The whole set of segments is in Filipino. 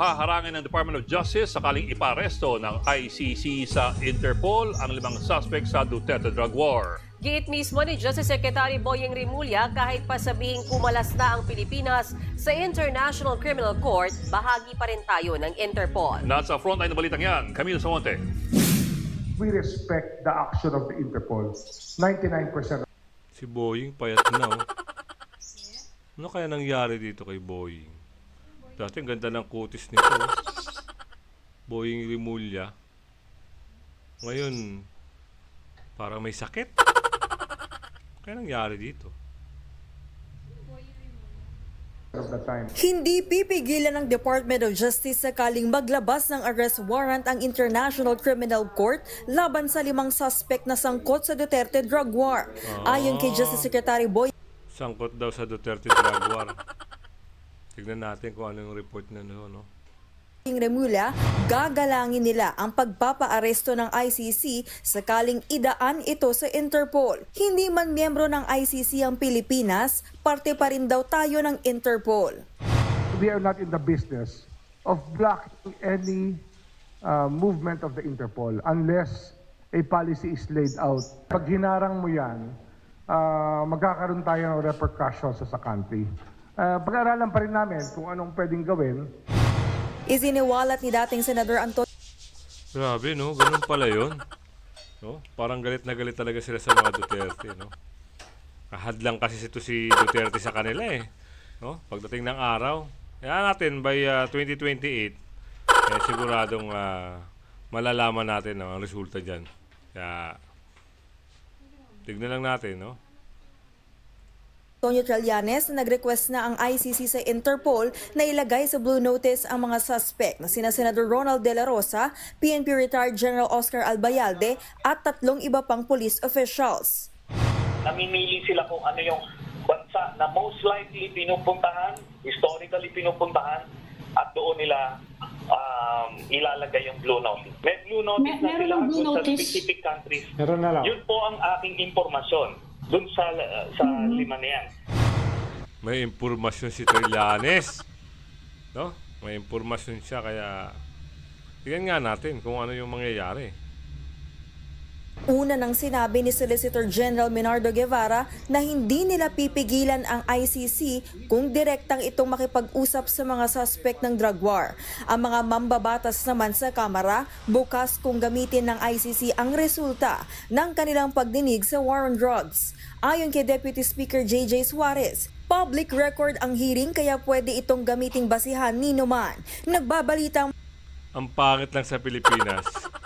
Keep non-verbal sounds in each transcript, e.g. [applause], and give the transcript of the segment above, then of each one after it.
haharangin ng Department of Justice sakaling iparesto ng ICC sa Interpol ang limang suspect sa Duterte drug war. Giit mismo ni Justice Secretary Boyeng Rimulya kahit pa sabihing kumalas na ang Pilipinas sa International Criminal Court, bahagi pa rin tayo ng Interpol. Nasa frontline ng balitang yan, Camilo Samonte. we respect the action of the Interpol. 99% Si Boeing payat na oh. Ano kaya nangyari dito kay Boeing? Dati ang ganda ng kutis nito. [laughs] Boeing Rimulya. Ngayon, parang may sakit. Kaya nangyari dito? Hindi pipigilan ng Department of Justice sakaling maglabas ng arrest warrant ang International Criminal Court laban sa limang suspect na sangkot sa Duterte drug war. Ayon kay Justice Secretary Boy Sangkot daw sa Duterte drug war. [laughs] Tignan natin kung ano yung report na no, no? Remula, gagalangin nila ang pagpapaaresto ng ICC sakaling idaan ito sa Interpol. Hindi man miyembro ng ICC ang Pilipinas, parte pa rin daw tayo ng Interpol. We are not in the business of blocking any uh, movement of the Interpol unless a policy is laid out. Pag hinarang mo yan, uh, magkakaroon tayo ng repercussions sa country. Uh, pag-aralan pa rin namin kung anong pwedeng gawin Isiniwalat ni dating Senador Antonio Grabe, no? Ganun pala yun. No? Parang galit na galit talaga sila sa mga Duterte, no? Kahadlang kasi ito si Duterte sa kanila eh. No? Pagdating ng araw, kaya natin by ah, 2028, eh, siguradong ah, malalaman natin no, ang resulta dyan. Kaya, tignan lang natin, no? Antonio Trillanes na nag-request na ang ICC sa Interpol na ilagay sa Blue Notice ang mga suspect na sina Senador Ronald De La Rosa, PNP retired General Oscar Albayalde at tatlong iba pang police officials. namimili sila kung ano yung bansa na most likely pinupuntahan, historically pinupuntahan, at doon nila um, ilalagay yung blue notice. May blue notice Mer- na sila blue kung sa notice. specific countries. Meron na lang. Yun po ang aking impormasyon dun sa sa Mm-hmm. lima na yan. May impormasyon si Trillanes. No? May impormasyon siya, kaya tignan nga natin kung ano yung mangyayari. Una nang sinabi ni Solicitor General Menardo Guevara na hindi nila pipigilan ang ICC kung direktang itong makipag-usap sa mga suspect ng drug war. Ang mga mambabatas naman sa Kamara bukas kung gamitin ng ICC ang resulta ng kanilang pagdinig sa war on drugs. Ayon kay Deputy Speaker JJ Suarez, public record ang hearing kaya pwede itong gamiting basihan ni Numan. Nagbabalitang ang pangit lang sa Pilipinas. [laughs]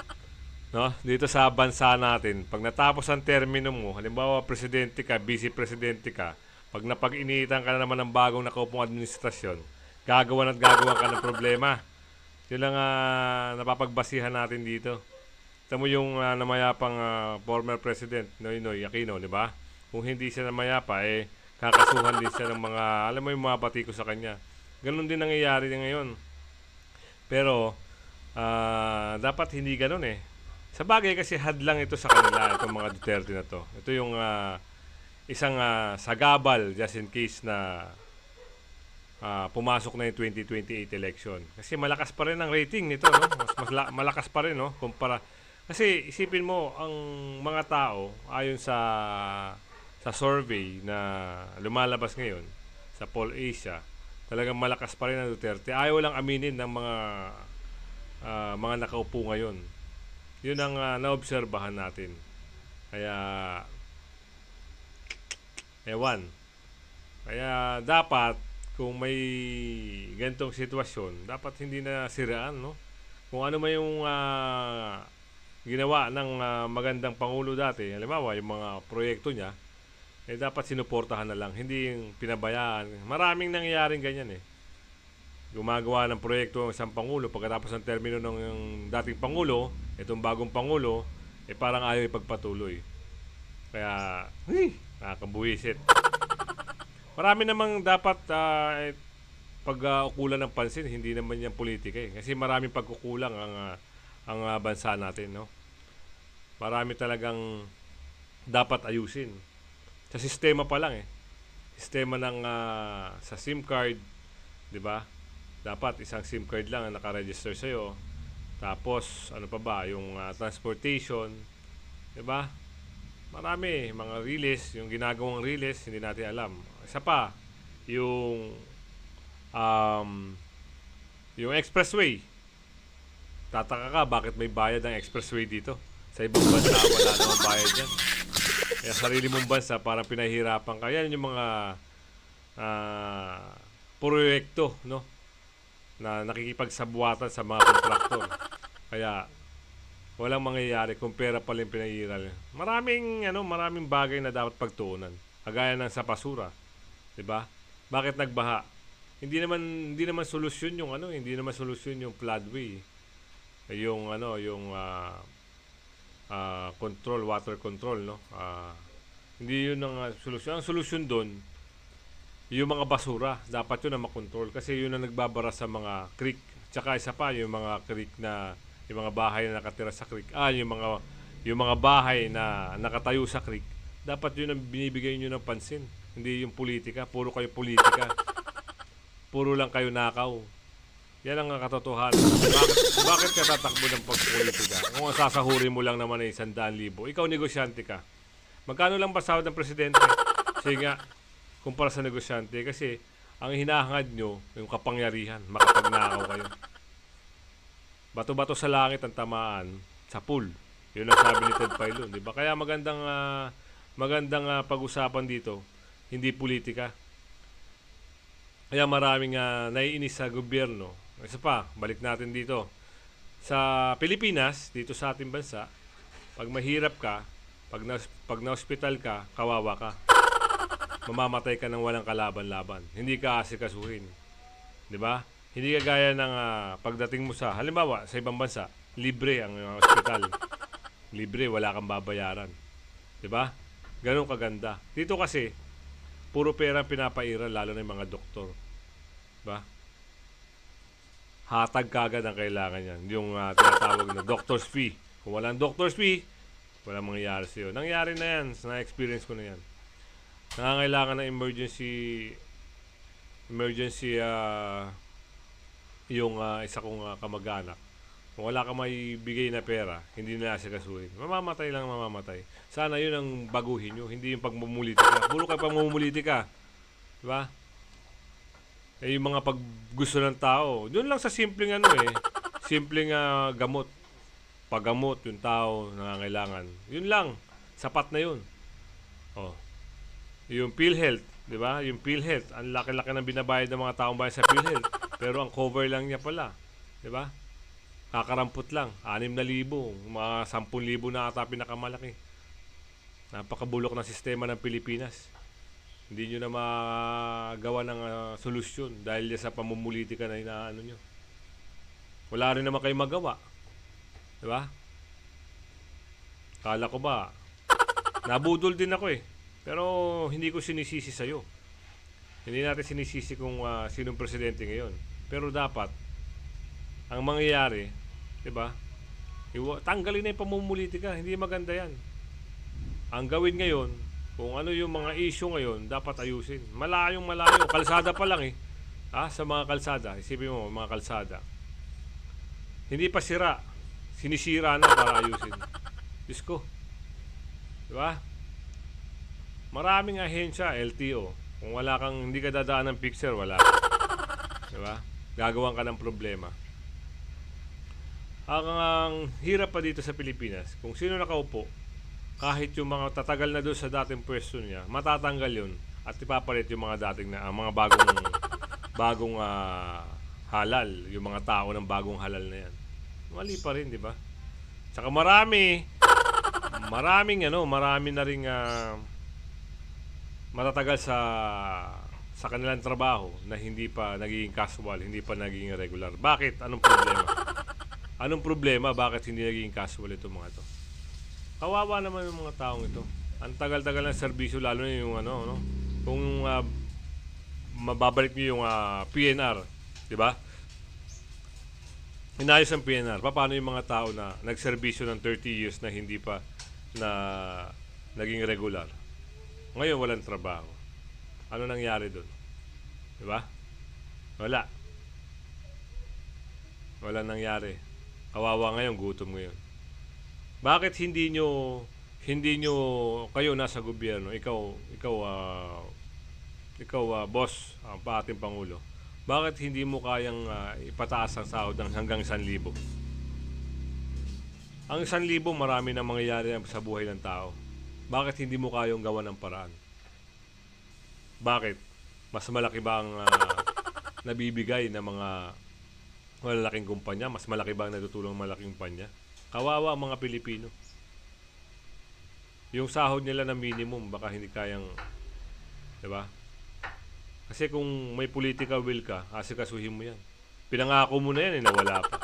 No? Dito sa bansa natin, pag natapos ang termino mo, halimbawa presidente ka, vice presidente ka, pag napag-initan ka na naman ng bagong nakaupong administrasyon, gagawan at gagawan ka ng problema. Yun lang ah, napapagbasihan natin dito. Ito mo yung ah, namayapang ah, former president, Noynoy Aquino, di ba? Kung hindi siya namayapa, eh, kakasuhan din siya ng mga, alam mo yung mga pati ko sa kanya. Ganun din nangyayari ngayon. Pero, ah, dapat hindi ganun eh. Sa bagay kasi hadlang ito sa kanila, itong mga Duterte na to. Ito yung ah, isang ah, sagabal just in case na ah, pumasok na yung 2028 election. Kasi malakas pa rin ang rating nito, no? Mas, mas la- malakas pa rin, no? Kumpara. Kasi isipin mo, ang mga tao, ayon sa sa survey na lumalabas ngayon sa Poll Asia, talagang malakas pa rin ang Duterte. Ayaw lang aminin ng mga ah, mga nakaupo ngayon. Yun ang ah, naobserbahan natin. Kaya, ewan. Kaya dapat, kung may ganitong sitwasyon, dapat hindi na siraan, no? Kung ano man yung ah, ginawa ng ah, magandang Pangulo dati, halimbawa, yung mga proyekto niya, eh dapat sinuportahan na lang, hindi yung pinabayaan. Maraming nangyayaring ganyan eh. Gumagawa ng proyekto ang isang Pangulo, pagkatapos ng termino ng dating Pangulo, itong bagong Pangulo, eh parang ayaw ipagpatuloy. Kaya, hey, nakakabuwisit. Marami namang dapat eh, pag-ukulan ng pansin, hindi naman yan politika eh. Kasi maraming pagkukulang ang, ah, ang ah, bansa natin, no? Marami talagang dapat ayusin. Sa sistema pa lang eh. Sistema ng ah, sa SIM card, 'di ba? dapat isang SIM card lang ang nakaregister sa'yo. Tapos, ano pa ba, yung ah, transportation, 'di ba? Marami, mga release, yung ginagawang release, hindi natin alam. Isa pa, yung um, yung expressway. Tataka ka, bakit may bayad ang expressway dito? Sa ibang bansa, wala namang bayad yan. Kaya sarili mong bansa, parang pinahirapan ka. Yan yung mga ah, proyekto, no? Na nakikipagsabuatan sa mga kontraktor. Kaya, walang mangyayari kung pera pala yung pinahiral. Maraming, ano, maraming bagay na dapat pagtuunan. Kagaya ng sa basura. 'di ba? Bakit nagbaha? Hindi naman hindi naman solusyon yung ano, hindi naman solusyon yung floodway. Yung ano, yung ah, ah, control, water control, no? Ah, hindi yun ang ah, solusyon. Ang solusyon doon, yung mga basura, dapat yun na makontrol kasi yun ang nagbabara sa mga creek. Tsaka isa pa, yung mga creek na, yung mga bahay na nakatira sa creek. Ah, yung mga, yung mga bahay na nakatayo sa creek, dapat yun ang binibigay nyo ng pansin. Hindi yung politika. Puro kayo politika. [laughs] Puro lang kayo nakaw. Yan ang katotohanan. Bakit, bakit ka tatakbo ng pagpolitika? Kung ang sasahurin mo lang naman ay isandaan libo. Ikaw negosyante ka. Magkano lang ba sahod ng presidente? Sige nga, kumpara sa negosyante. Kasi ang hinahangad nyo, yung kapangyarihan, makapagnakaw kayo. Bato-bato sa langit ang tamaan sa pool. Yun ang sabi ni Ted Pailon, di ba? Kaya magandang ah, magandang ah, pag-usapan dito, hindi politika. Kaya maraming uh, naiinis sa gobyerno. Isa pa, balik natin dito. Sa Pilipinas, dito sa ating bansa, pag mahirap ka, pag na, pag na-hospital ka, kawawa ka. Mamamatay ka ng walang kalaban-laban. Hindi ka asikasuhin. 'Di ba? Hindi kagaya ng ah, pagdating mo sa halimbawa sa ibang bansa, libre ang uh, hospital. libre, wala kang babayaran. 'Di ba? Ganun kaganda. Dito kasi puro pera ang pinapaira lalo na yung mga doktor. 'Di ba? Hatag kagad ang kailangan yan. Yung ah, tinatawag na doctor's fee. Kung walang doctor's fee, walang mangyayari sa'yo. Nangyari na yan. Na-experience ko na yan. Nangangailangan ng emergency emergency ah, yung ah, isa kong ah, kamag-anak. Kung wala ka may bigay na pera, hindi na asikasuhin. Mamamatay lang mamamatay. Sana yun ang baguhin nyo, hindi yung pagmumulitika. Puro ka pagmumulitika. Di ba? Eh, yung mga pag gusto ng tao, doon lang sa simpleng ano eh, simpleng ah, gamot. Paggamot yung tao nangangailangan. Yun lang, sapat na yun. Oh. Yung PhilHealth, di ba? Yung PhilHealth, ang laki-laki ng binabayad ng mga taong bayan sa PhilHealth. Pero ang cover lang niya pala, di ba? Kakarampot lang, 6,000, mga 10,000 na ata pinakamalaki. Napakabulok ng sistema ng Pilipinas. Hindi nyo na magawa ng ah, solusyon dahil sa pamumulitika na inaano nyo. Wala rin naman kayo magawa. Di ba? Kala ko ba, nabudol din ako eh. Pero hindi ko sinisisi sa'yo. Hindi natin sinisisi kung ah, sinong presidente ngayon. Pero dapat, ang mangyayari, di ba? Tanggalin na yung pamumulitika. Hindi maganda yan. Ang gawin ngayon, kung ano yung mga issue ngayon, dapat ayusin. Malayong malayo. Kalsada pa lang eh. Ha? Sa mga kalsada. Isipin mo, mga kalsada. Hindi pa sira. Sinisira na para ayusin. Diyos ko. Di? Maraming ahensya, LTO. Kung wala kang, hindi ka dadaan ng picture, wala. Di ba? Gagawan ka ng problema. Ang, ang hirap pa dito sa Pilipinas, kung sino nakaupo, kahit yung mga tatagal na doon sa dating pwesto niya, matatanggal yun at ipapalit yung mga dating na, ang mga bagong [laughs] bagong ah, halal, yung mga tao ng bagong halal na yan. Mali pa rin, di ba? Tsaka marami, maraming ano, marami na ring ah, matatagal sa sa kanilang trabaho na hindi pa nagiging casual, hindi pa nagiging regular. Bakit? Anong problema? Anong problema? Bakit hindi nagiging casual itong mga to? Kawawa naman yung mga taong ito. Ang tagal-tagal ng serbisyo, lalo na yung ano, no? Kung ah, mababalik niyo yung ah, PNR, di ba? Inayos ang PNR. Pa- Paano yung mga tao na nagserbisyo ng 30 years na hindi pa na naging regular? Ngayon walang trabaho. Ano nangyari doon? Di ba? Wala. Wala nangyari. Kawawa ngayon, gutom ngayon. Bakit hindi nyo hindi nyo kayo nasa gobyerno, ikaw ikaw ah, ikaw ah, boss, ang pa ating pangulo. Bakit hindi mo kayang ah, ipataas ang sahod ng hanggang 1,000? Ang 1,000 marami na mangyayari sa buhay ng tao. Bakit hindi mo kayang gawa ng paraan? Bakit? Mas malaki ba ang ah, [laughs] nabibigay ng mga malalaking kumpanya? Mas malaki ba ang natutulong ng malaking kumpanya? Kawawa ang mga Pilipino. Yung sahod nila na minimum, baka hindi kayang, di ba? Kasi kung may political will ka, asikasuhin mo yan. Pinangako mo na yan, eh, nawala pa.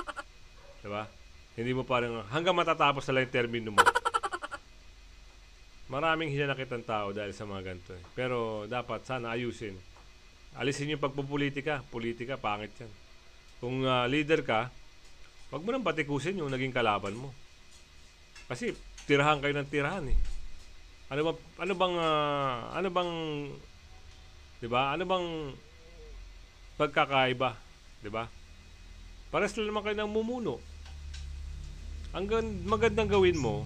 Di ba? Hindi mo parang, hanggang matatapos na lang yung termino mo. Maraming hinanakit ang tao dahil sa mga ganito. Eh. Pero dapat sana ayusin. Alisin yung pagpupolitika. Politika, pangit yan. Kung ah, leader ka, wag mo nang batikusin yung naging kalaban mo. Kasi tirahan kayo ng tirahan eh. Ano ba ano bang ah, ano bang 'di ba? Ano bang pagkakaiba, 'di ba? Pares lang naman kayo ng mumuno. Ang gan- magandang gawin mo,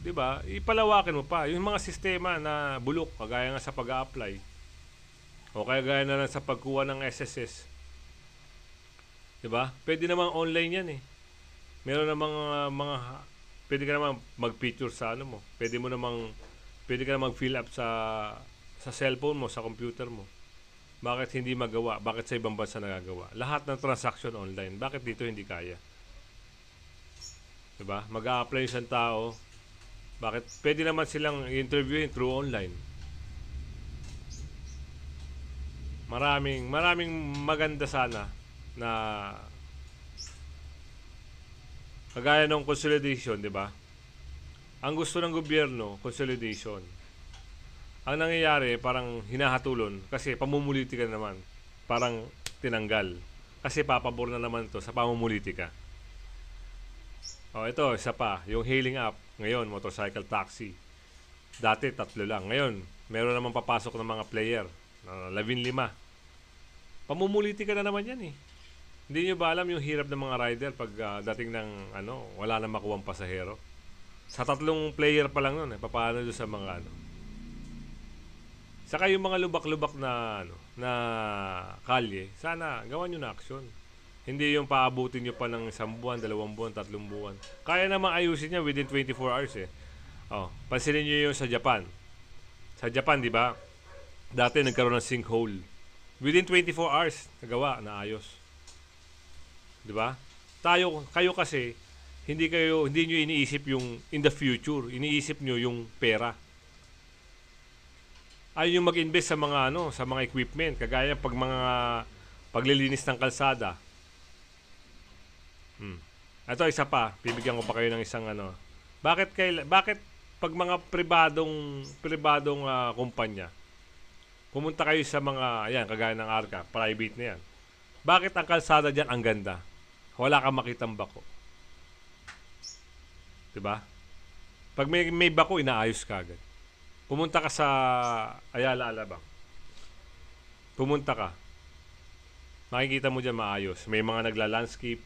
'di ba? Ipalawakin mo pa yung mga sistema na bulok kagaya nga sa pag-apply. O kaya gaya na lang sa pagkuha ng SSS. 'Di ba? Pwede namang online 'yan eh. Meron namang mga mga pwede ka namang mag-picture sa ano mo. Pwede mo namang pwede ka namang fill up sa sa cellphone mo, sa computer mo. Bakit hindi magawa? Bakit sa ibang bansa nagagawa? Lahat ng transaction online. Bakit dito hindi kaya? 'Di ba? Mag-a-apply isang tao. Bakit pwede naman silang interviewin through online? Maraming maraming maganda sana na kagaya ng consolidation, 'di ba? Ang gusto ng gobyerno, consolidation. Ang nangyayari, parang hinahatulon kasi pamumulitika naman. Parang tinanggal. Kasi papabor na naman to sa pamumulitika. Oh, ito, isa pa. Yung hailing app. Ngayon, motorcycle taxi. Dati, tatlo lang. Ngayon, meron naman papasok ng mga player. Uh, labing lima. Pamumulitika na naman yan eh. Hindi nyo ba alam yung hirap ng mga rider pag ah, dating ng ano, wala na makuwang pasahero? Sa tatlong player pa lang nun, eh, papaano doon sa mga ano. Saka yung mga lubak-lubak na ano, na kalye, sana gawan nyo na aksyon. Hindi yung paabutin nyo pa ng isang buwan, dalawang buwan, tatlong buwan. Kaya namang ayusin niya within 24 hours eh. Oh, pansinin nyo yung sa Japan. Sa Japan, di ba? Dati nagkaroon ng sinkhole. Within 24 hours, nagawa, naayos. Di ba? Tayo, kayo kasi, hindi kayo, hindi nyo iniisip yung in the future. Iniisip nyo yung pera. Ayaw yung mag-invest sa mga ano, sa mga equipment. Kagaya pag mga paglilinis ng kalsada. Hmm. Ito isa pa, bibigyan ko pa kayo ng isang ano. Bakit kay bakit pag mga pribadong pribadong ah, kumpanya pumunta kayo sa mga ayan kagaya ng Arca, private na yan. Bakit ang kalsada diyan ang ganda? Wala kang makitang bako. 'Di ba? Pag may, may bako, inaayos ka. Pumunta ka sa Ayala Alabang. Pumunta ka. Makikita mo diyan maayos. May mga nagla-landscape.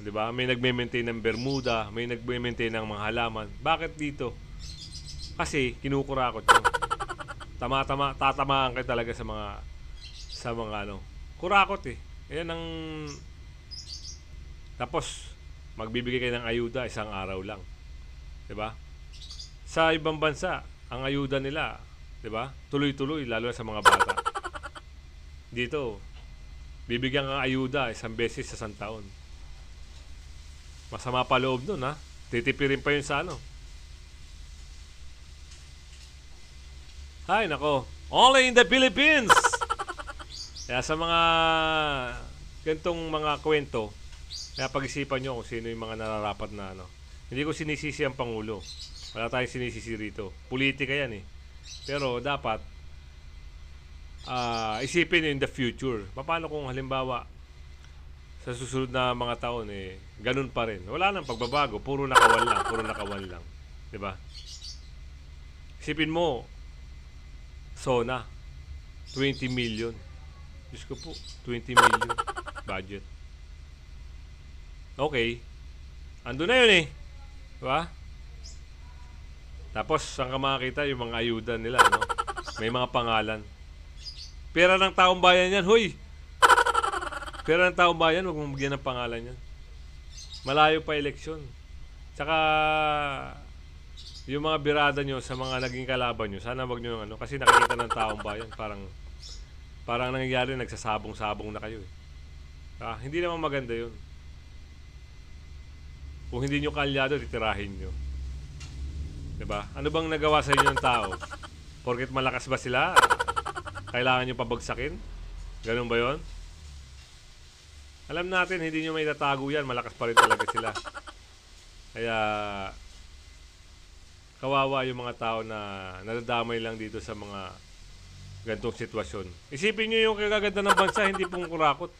'Di ba? May nagme-maintain ng Bermuda, may nagme-maintain ng mga halaman. Bakit dito? Kasi kinukurakot yun. Tama-tama, tatamaan kayo talaga sa mga sa mga ano. Kurakot eh. Ayan ang tapos magbibigay kayo ng ayuda isang araw lang. 'Di ba? Sa ibang bansa, ang ayuda nila, 'di ba? Tuloy-tuloy lalo na sa mga bata. Dito, bibigyan kang ayuda isang beses sa isang taon. Masama pa loob nun, ha? Titipirin pa yun sa ano. Hay, nako. Only in the Philippines! [laughs] Kaya sa mga ganitong mga kwento, kaya pag-isipan nyo kung sino yung mga nararapat na ano. Hindi ko sinisisi ang Pangulo. Wala tayong sinisisi rito. Politika yan eh. Pero dapat, ah isipin in the future. Paano kung halimbawa, sa susunod na mga taon eh ganun pa rin. Wala nang pagbabago, puro nakawan lang, puro nakawan lang, 'di ba? Isipin mo Sona 20 million. Diyos ko po, 20 million budget. Okay. Ando na yun eh. Diba? Tapos, saan ka yung mga ayuda nila, no? May mga pangalan. Pera ng taong bayan yan, huy! Pera ng taong bayan, huwag mong bigyan ng pangalan yan. Malayo pa eleksyon. Tsaka, yung mga birada nyo sa mga naging kalaban nyo, sana wag nyo ano, kasi nakikita ng taong bayan, parang, parang nangyayari, nagsasabong-sabong na kayo eh. Ah, hindi naman maganda yun. Kung hindi nyo kalyado, titirahin nyo. 'Di ba? Ano bang nagawa sa inyo ng tao? Porket malakas ba sila? Kailangan nyo pabagsakin? Ganun ba yon? Alam natin, hindi nyo may tatago yan. Malakas pa rin talaga sila. Kaya, kawawa yung mga tao na nadadamay lang dito sa mga gantong sitwasyon. Isipin nyo yung kagaganda ng bansa, hindi pong kurakot.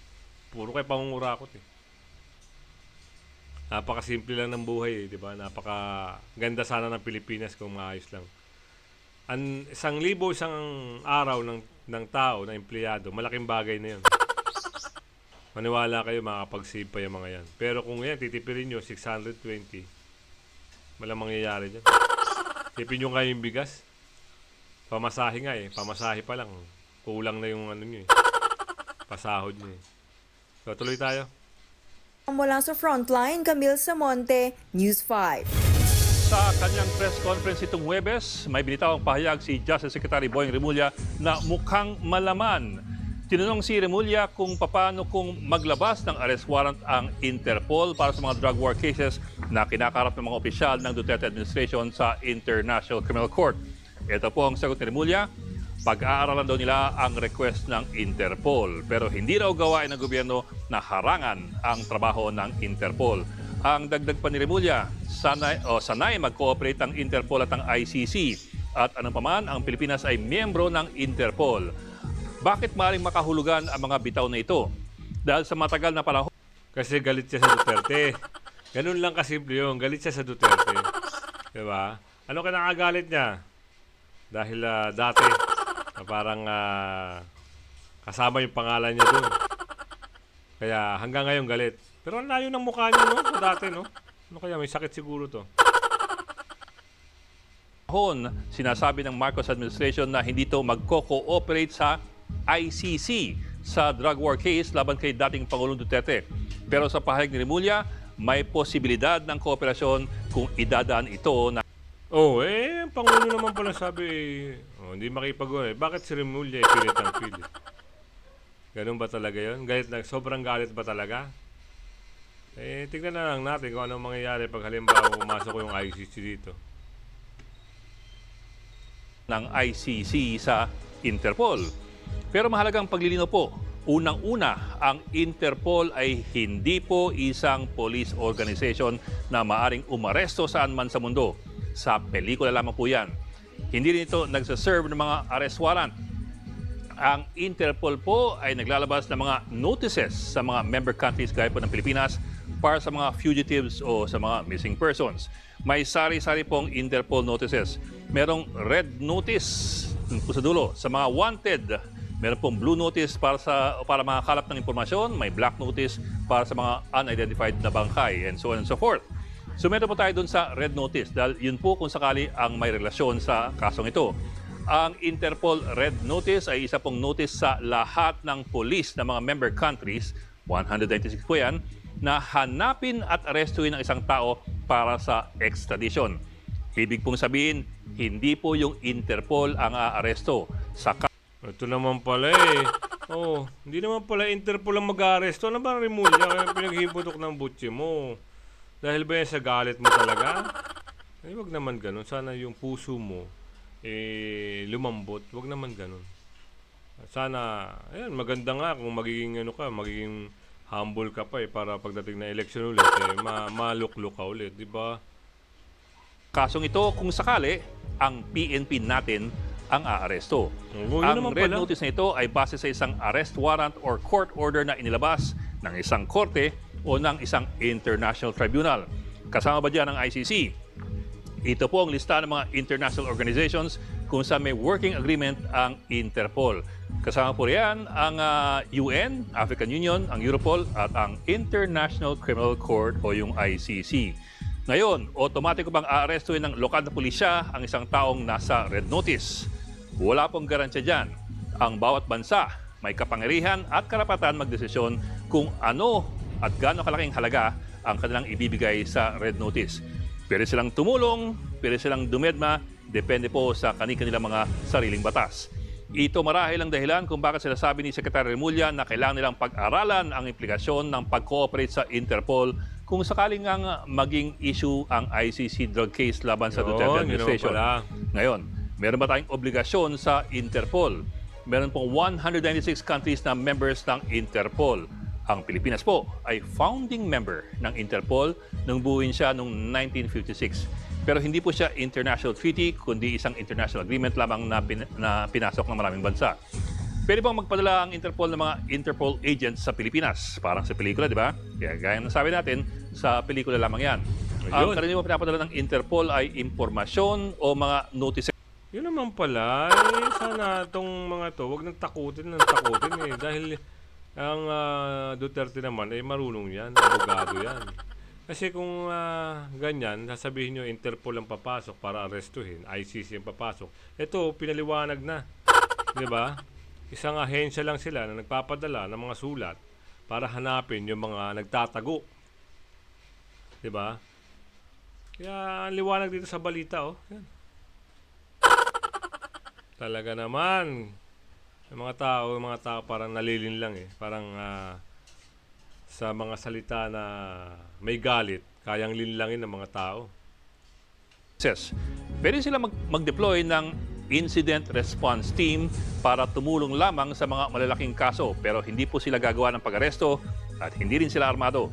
Puro kayo pangungurakot eh. Napakasimple lang ng buhay eh, di ba? Napaka ganda sana ng Pilipinas kung maayos lang. An isang libo isang araw ng ng tao na empleyado, malaking bagay na 'yon. Maniwala kayo makakapag-save pa yung mga yan. Pero kung yan, titipirin nyo 620, walang mangyayari dyan. Tipin nyo kayo yung bigas. Pamasahe nga eh. Pamasahe pa lang. Kulang na yung ano nyo eh. Pasahod nyo eh. So, tuloy tayo. Mula sa Frontline, Camille Samonte, News 5. Sa kanyang press conference itong Huwebes, may binitawang pahayag si Justice Secretary Boying Remulla na mukhang malaman. Tinanong si Remulla kung paano kung maglabas ng arrest warrant ang Interpol para sa mga drug war cases na kinakarap ng mga opisyal ng Duterte administration sa International Criminal Court. Ito po ang sagot ni Remulla, pag-aaralan daw nila ang request ng Interpol pero hindi raw gawain ng gobyerno na harangan ang trabaho ng Interpol. Ang dagdag pa ni Remulla, sanay, o sanay mag-cooperate ang Interpol at ang ICC at anong paman ang Pilipinas ay miyembro ng Interpol. Bakit maaaring makahulugan ang mga bitaw na ito? Dahil sa matagal na panahon, Kasi galit siya sa Duterte. Ganun lang kasimple yun. Galit siya sa Duterte. Diba? Ano ka nakagalit niya? Dahil ah, dati, na parang ah, kasama yung pangalan niya dun. Kaya hanggang ngayon galit. Pero ang layo ng mukha niya, no? Sa dati, no? Ano kaya? May sakit siguro to. panahon, sinasabi ng Marcos administration na hindi ito magko-cooperate sa ICC sa drug war case laban kay dating Pangulong Duterte. Pero sa pahayag ni Remulla, may posibilidad ng kooperasyon kung idadaan ito na Oh, eh, ang Pangulo naman pala sabi, oh, hindi makipag eh. Bakit si Remulla eh, pilit ang pilit? Ganun ba talaga yon? Galit na, sobrang galit ba talaga? Eh, tignan na lang natin kung anong mangyayari pag halimbawa pumasok yung ICC dito. ng ICC sa Interpol. Pero mahalagang paglilino po, unang-una, ang Interpol ay hindi po isang police organization na maaring umaresto saan man sa mundo. Sa pelikula lamang po yan. Hindi rin ito nagsaserve ng mga arrest warrant. Ang Interpol po ay naglalabas ng mga notices sa mga member countries gaya po ng Pilipinas para sa mga fugitives o sa mga missing persons. May sari-sari pong Interpol notices. Merong red notice po sa dulo sa mga wanted. Meron pong blue notice para sa para makakalap ng impormasyon, may black notice para sa mga unidentified na bangkay and so on and so forth. So meron po tayo dun sa red notice dahil yun po kung sakali ang may relasyon sa kasong ito. Ang Interpol Red Notice ay isa pong notice sa lahat ng police ng mga member countries, 196 po yan, na hanapin at arestuin ang isang tao para sa extradition. Ibig pong sabihin, hindi po yung Interpol ang aaresto. Sa Ito naman pala eh. [laughs] Oh, hindi naman pala Interpol ang mag-aaresto. Ano ba ang Remulla? Kaya pinaghiputok ng butche mo. Dahil ba yan sa galit mo talaga? Eh, wag naman ganun. Sana yung puso mo, eh, lumambot. Wag naman ganun. Sana, ayan, maganda nga kung magiging ano ka, magiging humble ka pa eh, para pagdating na election ulit, eh, ma maluklok ka ulit, di ba? kasong ito, kung sakali, ang PNP natin ang aaresto. Yun ang red pala. notice na ito ay base sa isang arrest warrant or court order na inilabas ng isang korte o ng isang international tribunal. Kasama ba dyan ang ICC? Ito po ang lista ng mga international organizations kung saan may working agreement ang Interpol. Kasama po riyan ang ah, UN, African Union, ang Europol at ang International Criminal Court o yung ICC. Ngayon, otomatiko bang aarestuhin ng lokal na pulisya ang isang taong nasa red notice? Wala pong garansya dyan. Ang bawat bansa may kapangyarihan at karapatan magdesisyon kung ano at gaano kalaking halaga ang kanilang ibibigay sa red notice. Pwede silang tumulong, pwede silang dumedma, depende po sa kanilang mga sariling batas. Ito marahil ang dahilan kung bakit sila sabi ni Secretary Remulla na kailangan nilang pag-aralan ang implikasyon ng pag-cooperate sa Interpol kung sakaling ang maging issue ang ICC drug case laban sa Duterte administration. Ngayon, meron ba tayong obligasyon sa Interpol? Meron pong 196 countries na members ng Interpol. Ang Pilipinas po ay founding member ng Interpol nung buuin siya noong 1956. Pero hindi po siya international treaty, kundi isang international agreement lamang na, pin- na pinasok ng maraming bansa. Pwede bang magpadala ang Interpol ng mga Interpol agents sa Pilipinas? Parang sa pelikula, di ba? Kaya gaya ng sabi natin, sa pelikula lamang yan. Ang karaniwang pinapadala ng Interpol ay impormasyon o mga notices Yun naman pala, eh, sana itong mga to, wag nang takutin ng takutin eh. Dahil ang ah, Duterte naman, eh marunong yan, abogado yan. Kasi kung ah, ganyan, sasabihin nyo Interpol ang papasok para arestuhin, ICC ang papasok. Ito, pinaliwanag na. Di ba? Isang ahensya lang sila na nagpapadala ng mga sulat para hanapin yung mga nagtatago. Di ba? Kaya ang liwanag dito sa balita, oh. Yan. Talaga naman. Yung mga tao, yung mga tao parang nalilin lang eh. Parang ah, sa mga salita na may galit, kayang linlangin ng mga tao. Pwede sila mag- mag-deploy ng incident response team para tumulong lamang sa mga malalaking kaso pero hindi po sila gagawa ng pag-aresto at hindi rin sila armado.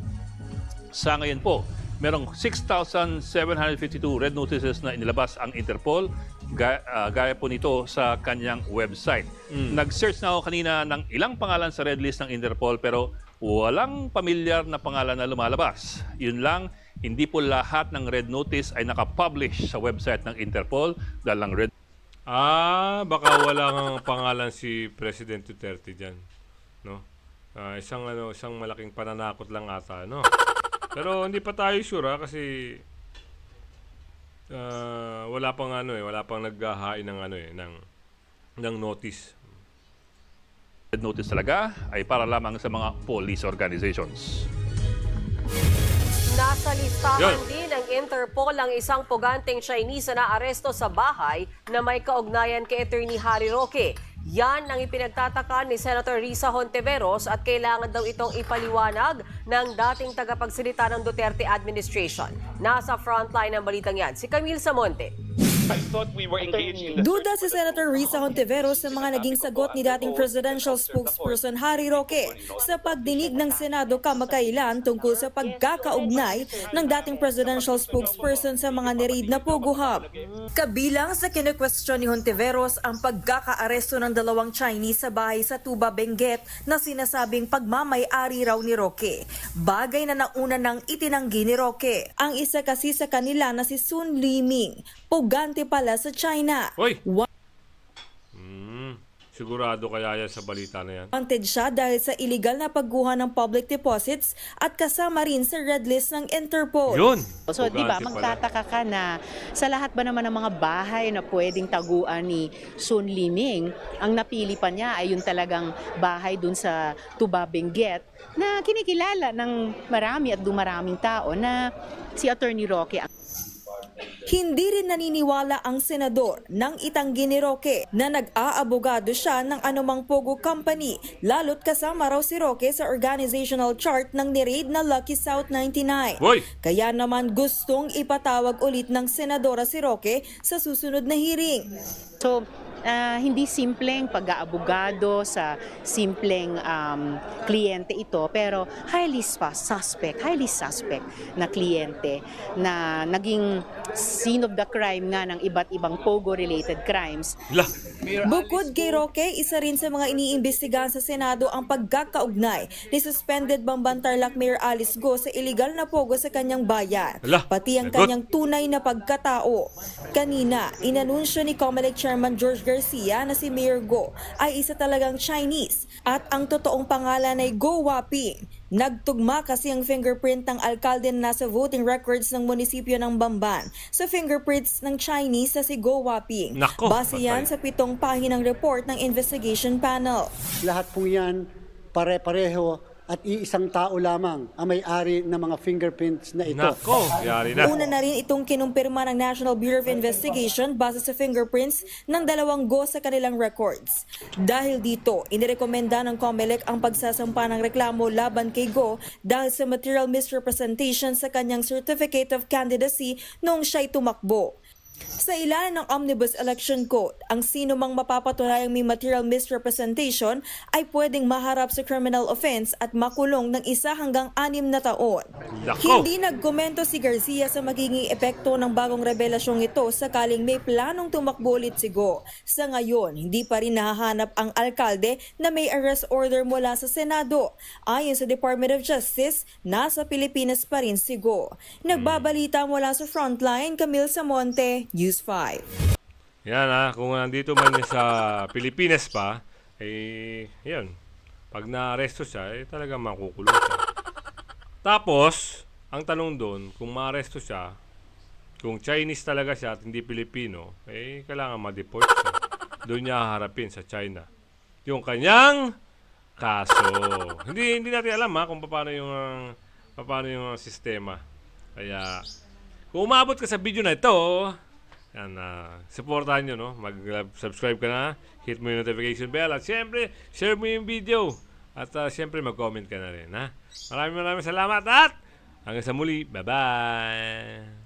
Sa ngayon po, merong 6,752 red notices na inilabas ang Interpol ga- ah, gaya po nito sa kanyang website. Nag-search na ako kanina ng ilang pangalan sa red list ng Interpol pero walang pamilyar na pangalan na lumalabas. Yun lang, hindi po lahat ng red notice ay nakapublish sa website ng Interpol dahil ang red Ah, baka wala nga pangalan si President Duterte diyan, no? Ah, isang ano, isang malaking pananakot lang ata, no? Pero hindi pa tayo sure ha, kasi ah, wala pang ano eh, wala pang naghahain ng ano eh, ng ng notice. red notice talaga ay para lamang sa mga police organizations. Nasa listahan Yun. din ng Interpol ang isang puganteng Chinese na aresto sa bahay na may kaugnayan kay Attorney Harry Roque. Yan ang ipinagtataka ni Senator Risa Hontiveros at kailangan daw itong ipaliwanag ng dating tagapagsalita ng Duterte administration. Nasa frontline ng balitang yan, si Camille Samonte. I thought we were engaged in the Duda si Senator Risa Hontiveros sa mga naging sagot ni dating presidential spokesperson Harry Roque sa pagdinig ng Senado kamakailan tungkol sa pagkakaugnay ng dating presidential spokesperson sa mga nireid na Pogo Hub. Kabilang sa kinekwestiyon ni Hontiveros ang pagkakaaresto ng dalawang Chinese sa bahay sa Tuba, Benguet na sinasabing pagmamay-ari raw ni Roque. Bagay na nauna nang itinanggi ni Roque. Ang isa kasi sa kanila na si Sun Liming, pugante pala sa China. Hoy! Hmm, sigurado kaya yan sa balita na yan. Wanted siya dahil sa illegal na pagguha ng public deposits at kasama rin sa red list ng Interpol. Yun! So, di ba, magtataka ka na sa lahat ba naman ng mga bahay na pwedeng taguan ni Sun Liming, ang napili pa niya ay yung talagang bahay dun sa Tuba Benguet na kinikilala ng marami at dumaraming tao na si Attorney Roque ang Hindi rin naniniwala ang senador nang itanggi ni Roque na nag-aabogado siya ng anumang Pogo Company lalo't kasama raw si Roque sa organizational chart ng nireid na Lucky South 99. Hoy! Kaya naman gustong ipatawag ulit ng senadora si Roque sa susunod na hearing. So, ah, hindi simpleng pag-aabogado sa simpleng um, kliyente ito, pero highly suspect, highly suspect na kliyente na naging scene of the crime nga ng iba't ibang Pogo-related crimes. Lah! Bukod kay Roque, isa rin sa mga iniimbestigahan sa Senado ang pagkakaugnay ni suspended Bamban Tarlac Mayor Alice Go sa illegal na pogo sa kanyang bayan, Ala, pati ang kanyang tunay na pagkatao. Kanina, inanunsyo ni COMELEC Chairman George Garcia Garcia na si Mayor Go ay isa talagang Chinese at ang totoong pangalan ay Go Waping. Nagtugma kasi ang fingerprint ng alkalde na nasa voting records ng munisipyo ng Bamban sa fingerprints ng Chinese na si Go Waping. Nako, Base yan sa pitong pahinang report ng investigation panel. Lahat po yan pare-pareho at iisang tao lamang ang may-ari ng mga fingerprints na ito. Nako, yari na. Una na rin itong kinumpirma ng National Bureau of Investigation base sa fingerprints ng dalawang go sa kanilang records. Dahil dito, inirekomenda ng COMELEC ang pagsasampa ng reklamo laban kay Go dahil sa material misrepresentation sa kanyang Certificate of Candidacy noong siya'y tumakbo. Sa ilalim ng Omnibus Election Code, ang sino mang mapapatunayang may material misrepresentation ay pwedeng maharap sa criminal offense at makulong ng isa hanggang anim na taon. Nako. Hindi nagkomento si Garcia sa magiging epekto ng bagong revelasyong ito sakaling may planong tumakbo ulit si Go. Sa ngayon, hindi pa rin nahahanap ang alkalde na may arrest order mula sa Senado. Ayon sa Department of Justice, nasa Pilipinas pa rin si Go. Nagbabalita mula sa Frontline, Camille Samonte, News 5. Yan ha, kung nandito man sa Pilipinas pa, eh, yan. Pag na-arresto siya, eh, talaga makukulong. Tapos, ang tanong doon, kung ma-arresto siya, kung Chinese talaga siya at hindi Pilipino, eh, kailangan ma-deport siya. Doon niya haharapin sa China. Yung kanyang kaso. hindi hindi natin alam ha kung paano yung ah, paano yung ah, sistema. Kaya kung umabot ka sa video na ito, yan, uh, supportahan nyo, no? Mag-subscribe ka na, hit mo yung notification bell, at syempre, share mo yung video. At uh, syempre, mag-comment ka na rin, ha? Maraming maraming salamat at hanggang sa muli. Bye-bye!